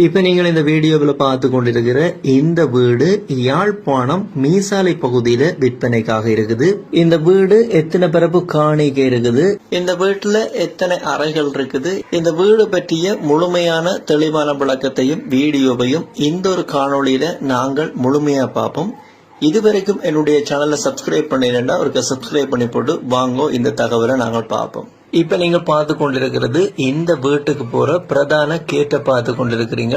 இப்ப நீங்கள் இந்த வீடியோவில் பார்த்து கொண்டிருக்கிற இந்த வீடு யாழ்ப்பாணம் மீசாலை பகுதியில விற்பனைக்காக இருக்குது. இந்த வீடு எத்தனை பிறப்பு காணிக்க இருக்குது? இந்த வீட்டுல எத்தனை அறைகள் இருக்குது? இந்த வீடு பற்றிய முழுமையான தெளிவான விளக்கத்தையும் வீடியோவையும் இந்த ஒரு காணொளியில நாங்கள் முழுமையா பார்ப்போம். இதுவரைக்கும் என்னுடைய சேனலை சப்ஸ்கிரைப் பண்ணிருந்தா ஒரு சப்ஸ்கிரைப் பண்ணி போட்டு வாங்கோ இந்த தகவலை நாங்கள் பார்ப்போம். இப்ப நீங்க பார்த்து கொண்டிருக்கிறது இந்த வீட்டுக்கு போற பிரதான கேட்டை பார்த்து கொண்டிருக்கிறீங்க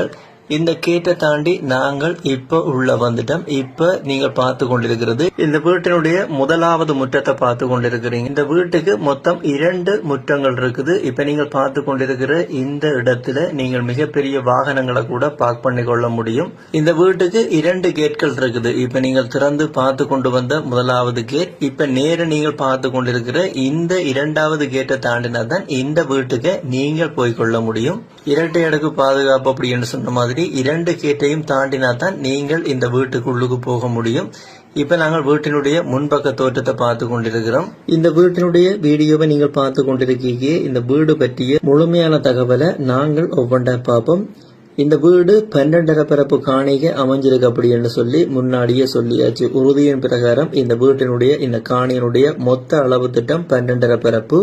இந்த கேட்டை தாண்டி நாங்கள் இப்ப உள்ள வந்துட்டோம். இப்ப நீங்கள் பார்த்து கொண்டிருக்கிறது இந்த வீட்டினுடைய முதலாவது முற்றத்தை பார்த்து கொண்டிருக்கிறீங்க. இந்த வீட்டுக்கு மொத்தம் இரண்டு முற்றங்கள் இருக்குது. இப்ப நீங்கள் பார்த்து கொண்டிருக்கிற இந்த இடத்துல நீங்கள் மிகப்பெரிய வாகனங்களை கூட பார்க் பண்ணி கொள்ள முடியும். இந்த வீட்டுக்கு இரண்டு கேட்கள் இருக்குது. இப்ப நீங்கள் திறந்து பார்த்து கொண்டு வந்த முதலாவது கேட். இப்ப நேர நீங்கள் பார்த்து கொண்டிருக்கிற இந்த இரண்டாவது கேட்டை தாண்டினா தான் இந்த வீட்டுக்கு நீங்கள் போய்கொள்ள முடியும். இரட்டை அடுக்கு பாதுகாப்பு அப்படின்னு சொன்ன மாதிரி இரண்டு கேட்டையும் தாண்டினா தான் நீங்கள் இந்த வீட்டுக்குள்ளுக்கு போக முடியும். இப்ப நாங்கள் வீட்டினுடைய முன்பக்க தோற்றத்தை பார்த்து கொண்டிருக்கிறோம். இந்த வீட்டினுடைய வீடியோவை நீங்கள் பார்த்து கொண்டிருக்கீங்க. இந்த வீடு பற்றிய முழுமையான தகவலை நாங்கள் ஒவ்வொன்றா பார்ப்போம். இந்த வீடு பன்னெண்டரை பரப்பு காணிகை அமைஞ்சிருக்கு அப்படின்னு சொல்லி முன்னாடியே சொல்லியாச்சு. உறுதியின் பிரகாரம் இந்த வீட்டினுடைய இந்த காணியினுடைய மொத்த அளவு திட்டம் பன்னெண்டரை பரப்பு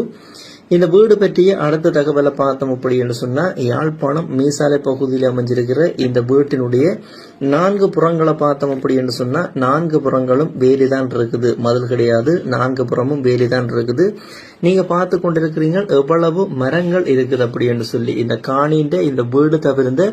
இந்த வீடு பற்றிய அடுத்த தகவலை பார்த்தோம் அப்படின்னு சொன்னா யாழ்ப்பாணம் மீசாலை பகுதியில் அமைஞ்சிருக்கிற இந்த வீட்டினுடைய நான்கு புறங்களை பார்த்தோம் அப்படின்னு சொன்னா நான்கு புறங்களும் வேலி தான் இருக்குது. மதில் கிடையாது நான்கு புறமும் வேலி தான் இருக்குது. நீங்க பார்த்து கொண்டிருக்கிறீங்க எவ்வளவு மரங்கள் இருக்குது அப்படின்னு சொல்லி இந்த காணின்ற இந்த வீடு தவிர்த்து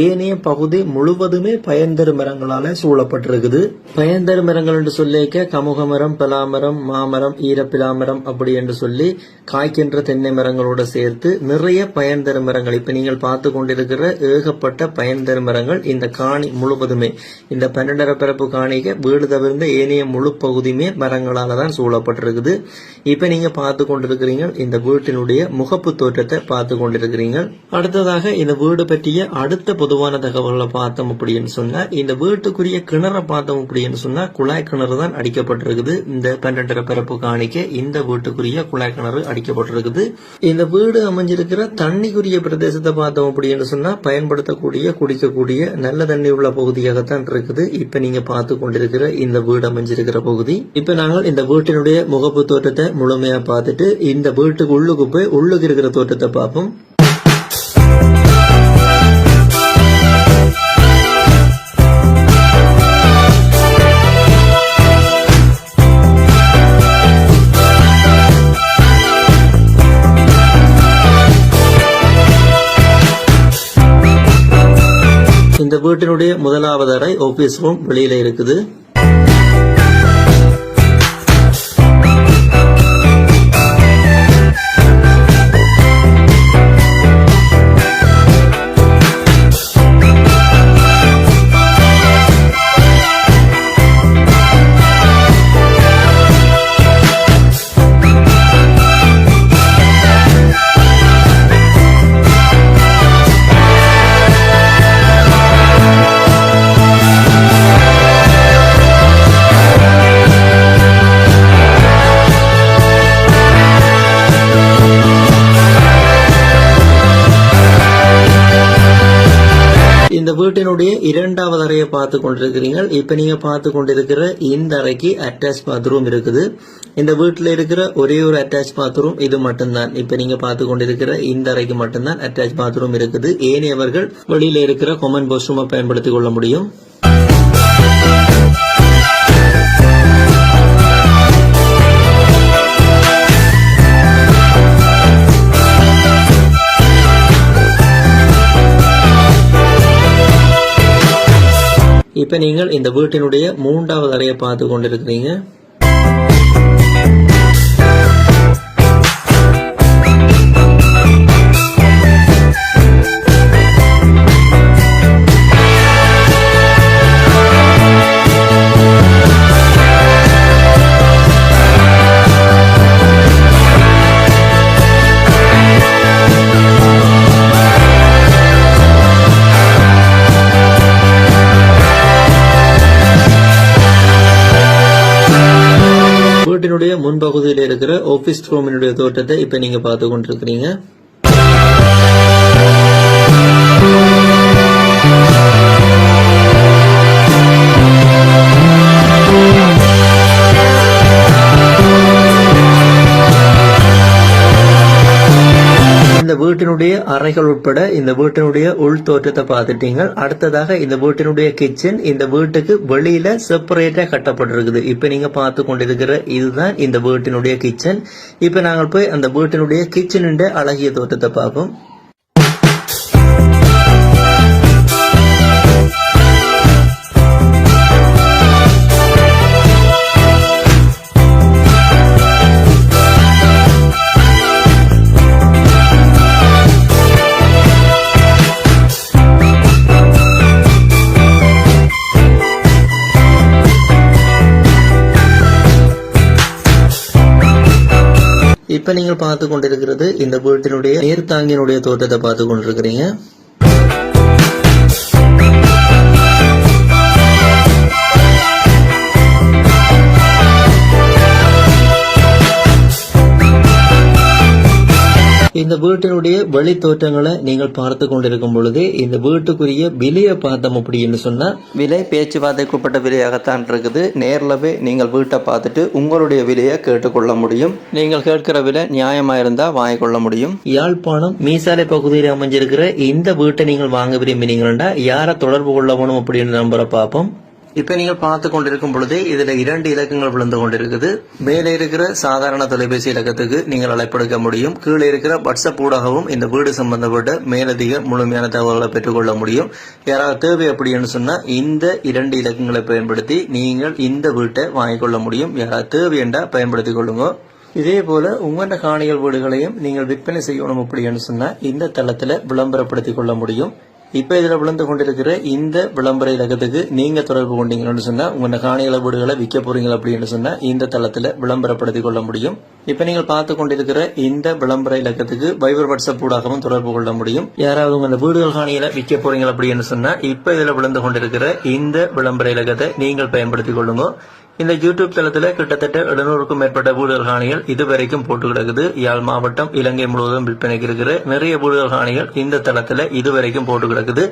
ஏனைய பகுதி முழுவதுமே பயன்தரு மரங்களால சூழப்பட்டிருக்குது. பயன்தரு மரங்கள் என்று சொல்லிக்க கமுக மரம் பலாமரம் மாமரம் ஈரப்பிலாமரம் அப்படி என்று சொல்லி காய்க்கின்ற தென்னை மரங்களோட சேர்த்து நிறைய பயன்தரு மரங்கள். இப்ப நீங்கள் பார்த்து கொண்டிருக்கிற ஏகப்பட்ட பயன்தரு மரங்கள் இந்த காணி முழுவதுமே. இந்த பன்னெண்டரை பிறப்பு காணிக்க வீடு தவிர்ந்த ஏனைய முழு பகுதியுமே மரங்களால தான் சூழப்பட்டிருக்குது. இப்ப நீங்க பார்த்து கொண்டிருக்கிறீங்க இந்த வீட்டினுடைய முகப்பு தோற்றத்தை பார்த்து கொண்டிருக்கிறீங்க. அடுத்ததாக இந்த வீடு பற்றிய அடுத்த பொதுவான தகவல்களை பார்த்தோம் அப்படின்னு சொன்னா இந்த வீட்டுக்குரிய கிணறை பார்த்தோம் அப்படின்னு சொன்னா குழாய் கிணறு தான் அடிக்கப்பட்டிருக்குது. இந்த பன்னெண்டரை பிறப்பு காணிக்க இந்த வீட்டுக்குரிய குழாய் கிணறு அடிக்கப்பட்டிருக்குது. இந்த வீடு அமைஞ்சிருக்கிற தண்ணிக்குரிய பிரதேசத்தை பார்த்தோம் அப்படின்னு சொன்னா பயன்படுத்தக்கூடிய குடிக்கக்கூடிய நல்ல தண்ணி உள்ள பகுதியாகத்தான் இருக்குது. இப்ப நீங்க பார்த்து கொண்டிருக்கிற இந்த வீடு அமைஞ்சிருக்கிற பகுதி. இப்ப நாங்கள் இந்த வீட்டினுடைய முகப்பு தோற்றத்தை முழுமையா பார்த்துட்டு இந்த வீட்டுக்கு உள்ளுக்கு போய் உள்ளுக்கு இருக்கிற தோற்றத்தை பார்ப்போம். நம்முடைய முதலாவது அறை ஆஃபீஸ் ரூம் வெளியில இருக்குது. வீட்டினுடைய இரண்டாவது அறையை பார்த்து கொண்டிருக்கிறீங்க. இப்ப நீங்க பார்த்து கொண்டிருக்கிற இந்த அறைக்கு அட்டாச் பாத்ரூம் இருக்குது. இந்த வீட்டில் இருக்கிற ஒரே ஒரு அட்டாச் பாத்ரூம் இது மட்டும்தான். இப்ப நீங்க பார்த்து கொண்டிருக்கிற இந்த அறைக்கு மட்டும்தான் அட்டாச் பாத்ரூம் இருக்குது. ஏனையவர்கள் வெளியில இருக்கிற கொமன் பாத்ரூமை பயன்படுத்திக் கொள்ள முடியும்? இப்போ நீங்கள் இந்த வீட்டினுடைய மூன்றாவது அறையை பார்த்து கொண்டிருக்கிறீங்க. வீட்டினுடைய முன்பகுதியில் இருக்கிற ஆபீஸ் ரூமினுடைய தோட்டத்தை இப்ப நீங்க பார்த்து கொண்டிருக்கிறீங்க வீட்டினுடைய அறைகள் உட்பட இந்த வீட்டினுடைய உள் தோற்றத்தை பார்த்துட்டீங்க. அடுத்ததாக இந்த வீட்டினுடைய கிச்சன் இந்த வீட்டுக்கு வெளியில செப்பரேட்டா கட்டப்பட்டிருக்குது. இப்ப நீங்க பார்த்து கொண்டிருக்கிற இதுதான் இந்த வீட்டினுடைய கிச்சன் இப்ப நாங்கள் போய் அந்த வீட்டினுடைய கிச்சனுடைய அழகிய தோற்றத்தை பார்ப்போம். இப்ப நீங்கள் பார்த்து கொண்டிருக்கிறது இந்த வீட்டினுடைய நேர்த்தாங்கினுடைய தோற்றத்தை பார்த்து கொண்டிருக்கிறீங்க இந்த வீட்டினுடைய வெளி தோற்றங்களை நீங்கள் பார்த்து கொண்டிருக்கும் பொழுது இந்த வீட்டுக்குரிய விலையை பார்த்தோம் அப்படின்னு சொன்னா விலை பேச்சுவார்த்தைக்குட்பட்ட விலையாகத்தான் இருக்குது. நேர்ல போய் நீங்கள் வீட்டை பார்த்துட்டு உங்களுடைய விலையை கேட்டுக்கொள்ள முடியும். நீங்கள் கேட்கிற விலை நியாயமா இருந்தா வாங்கிக்கொள்ள முடியும். யாழ்ப்பாணம் மீசாலை பகுதியில் அமைஞ்சிருக்கிற இந்த வீட்டை நீங்கள் வாங்க விரும்பினீங்கன்னா யாரை தொடர்பு கொள்ள வேணும் அப்படின்னு நம்பரை பார்ப்போம் இப்ப நீங்கள் பார்த்து கொண்டிருக்கும் பொழுது இதுல இரண்டு இலக்கங்கள் விழுந்து கொண்டிருக்குது. மேலே இருக்கிற சாதாரண தொலைபேசி இலக்கத்துக்கு நீங்கள் அழைப்படுக்க முடியும். கீழே இருக்கிற வாட்ஸ்அப் ஊடாகவும் இந்த வீடு சம்பந்தப்பட்ட மேலதிக முழுமையான தகவல்களை பெற்றுக்கொள்ள முடியும். யாராவது தேவை அப்படின்னு சொன்னா இந்த இரண்டு இலக்கங்களை பயன்படுத்தி நீங்கள் இந்த வீட்டை வாங்கிக்கொள்ள முடியும். யாராவது தேவை என்றா பயன்படுத்திக் கொள்ளுங்க. இதே போல உங்களோட காணிகள் வீடுகளையும் நீங்கள் விற்பனை செய்யணும் அப்படின்னு சொன்னா இந்த தளத்துல விளம்பரப்படுத்திக் கொள்ள முடியும். இப்போ இதில் விழுந்து கொண்டிருக்கிற இந்த விளம்பர இலக்கத்துக்கு நீங்கள் தொடர்பு கொண்டீங்கன்னு சொன்னால் உங்கள் காணி வீடுகளை விற்க போகிறீங்க அப்படின்னு சொன்னால் இந்த தளத்தில் விளம்பரப்படுத்திக் கொள்ள முடியும். இப்போ நீங்கள் பார்த்து கொண்டிருக்கிற இந்த விளம்பர இலக்கத்துக்கு வைபர் வாட்ஸ்அப் ஊடாகவும் தொடர்பு கொள்ள முடியும். யாராவது உங்கள் வீடுகள் காணியில் விற்க போகிறீங்க அப்படின்னு சொன்னால் இப்போ இதில் விழுந்து கொண்டிருக்கிற இந்த விளம்பர இலக்கத்தை நீங்கள் பயன்படுத்திக் கொள்ளுங்க. இந்த யூடியூப் தளத்துல கிட்டத்தட்ட எழுநூறுக்கும் மேற்பட்ட வீடுகள் காணிகள் இதுவரைக்கும் போட்டு கிடக்குது. யாழ் மாவட்டம் இலங்கை முழுவதும் விற்பனைக்கு இருக்கிற நிறைய வீடுகள் காணிகள் இந்த தளத்துல இதுவரைக்கும் போட்டு கிடக்குது.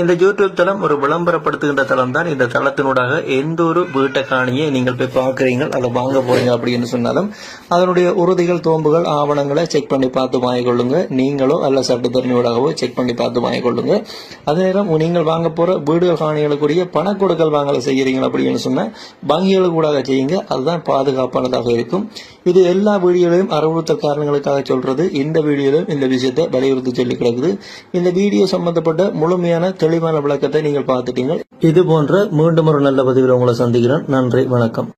இந்த யூடியூப் தளம் ஒரு விளம்பரப்படுத்துகின்ற தளம் தான் இந்த தளத்தினூடாக எந்த ஒரு வீட்டை காணியை நீங்கள் போய் பார்க்குறீங்க அதை வாங்க போறீங்க அப்படின்னு சொன்னாலும் அதனுடைய உறுதிகள் தோம்புகள் ஆவணங்களை செக் பண்ணி பார்த்து வாங்கிக்கொள்ளுங்க. நீங்களோ அல்ல சட்டத்தரணியோடாகவோ செக் பண்ணி பார்த்து வாங்கிக்கொள்ளுங்க. அதே நேரம் நீங்கள் வாங்க போற வீடுகள் காணிகளுக்குரிய பண கொடுக்கல் வாங்கலை செய்கிறீங்க அப்படின்னு சொன்னா வங்கிகளுக்கு கூடாக செய்யுங்க. அதுதான் பாதுகாப்பானதாக இருக்கும். இது எல்லா வீடியோலையும் அறிவுறுத்தல் காரணங்களுக்காக சொல்றது. இந்த வீடியோலையும் இந்த விஷயத்தை வலியுறுத்தி சொல்லி கிடக்குது. இந்த வீடியோ சம்பந்தப்பட்ட முழுமையான தெளிவான விளக்கத்தை நீங்கள் பார்த்துட்டீங்க. இது போன்ற மீண்டும் ஒரு நல்ல பதிவில் உங்களை சந்திக்கிறேன். நன்றி வணக்கம்.